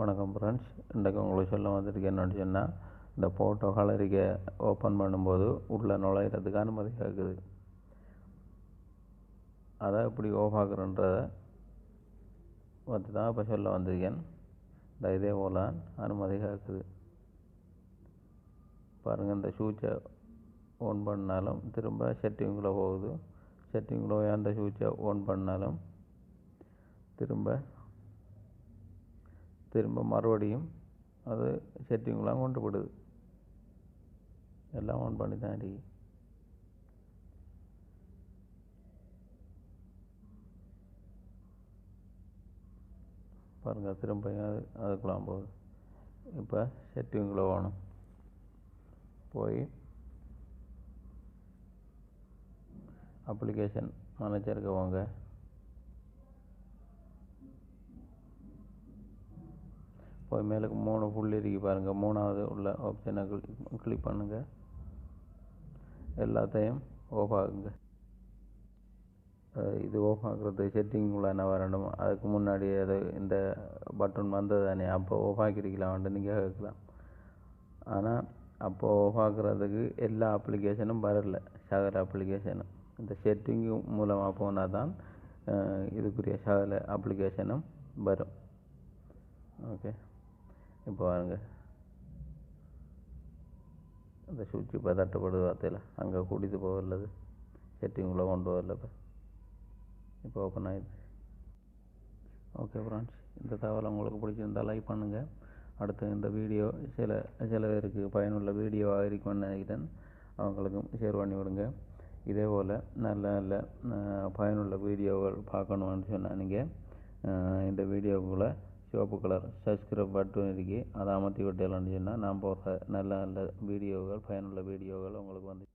வணக்கம் ஃப்ரெண்ட்ஸ் இன்றைக்கு உங்களுக்கு சொல்ல வந்திருக்கு என்னென்னு சொன்னால் இந்த ஃபோட்டோ கலரிக்கை ஓப்பன் பண்ணும்போது உள்ளே நுழையிறதுக்கு அனுமதி கேட்குது அதை எப்படி ஓஃப் ஆகுறன்றதை பற்றி தான் இப்போ சொல்ல வந்திருக்கேன். இந்த இதே போல் அனுமதி கேட்குது பாருங்கள் இந்த சுவிட்சை ஓன் பண்ணாலும் திரும்ப செட்டிங்குள்ளே போகுது. செட்டிங்குள்ளே அந்த சுவிட்சை ஓன் பண்ணாலும் திரும்ப திரும்ப மறுபடியும் அது செட்டிங்கெலாம் கொண்டு போடுது. எல்லாம் ஆன் பண்ணி தான் இருக்கு. பாருங்கள் திரும்ப அது அதுக்குலாம் போகுது இப்போ செட்டிங்குள்ளே வேணும். போய் அப்ளிகேஷன் மேனேஜருக்கு வாங்க. போய் மேலே மூணு புள்ளி இருக்கு பாருங்கள் மூணாவது உள்ள ஆப்ஷனை கிளிக் கிளிக் பண்ணுங்கள் எல்லாத்தையும் ஓஃப் ஆகுங்க. இது ஓஃப் ஆகுறது செட்டிங்குள்ளே என்ன வரணும்? அதுக்கு முன்னாடி அது இந்த பட்டன் வந்தது தானே? அப்போ ஓஃப் ஆக்கிருக்கலாம்ட்டு நீங்கள் கேட்கலாம். ஆனால் அப்போ ஓஃப் ஆக்குறதுக்கு எல்லா அப்ளிகேஷனும் வரல. சகல அப்ளிகேஷனும் இந்த செட்டிங்கு மூலமாக போனால் தான் இதுக்குரிய சகல அப்ளிகேஷனும் வரும். ஓகே இப்போ பாருங்க. அந்த சுவிட்ச் இப்போ தட்டுப்படுது வார்த்தையில். அங்கே கூட்டிட்டு போகலது செட்டிங்குள்ளே கொண்டு வரல இப்போ. இப்போ ஓப்பன் ஆகிடுது ஓகே ஃப்ரெண்ட்ஸ் இந்த தகவல் உங்களுக்கு பிடிச்சிருந்தால் லைக் பண்ணுங்கள் அடுத்து இந்த வீடியோ சில சில பேருக்கு பயனுள்ள வீடியோவாக இருக்கும்னு நினைக்கிறேன். அவங்களுக்கும் ஷேர் பண்ணி விடுங்க. இதே போல் நல்ல நல்ல பயனுள்ள வீடியோகள் பார்க்கணுன்னு சொன்னால் நீங்கள் இந்த வீடியோக்குள்ளே சிவப்பு கலர் சப்ஸ்கிரைப் பட்டன் இருக்குது அதை அமர்த்தி விட்டலான்னு சொன்னால் நான் போடுற நல்ல நல்ல வீடியோகள் பயனுள்ள வீடியோகள் உங்களுக்கு வந்து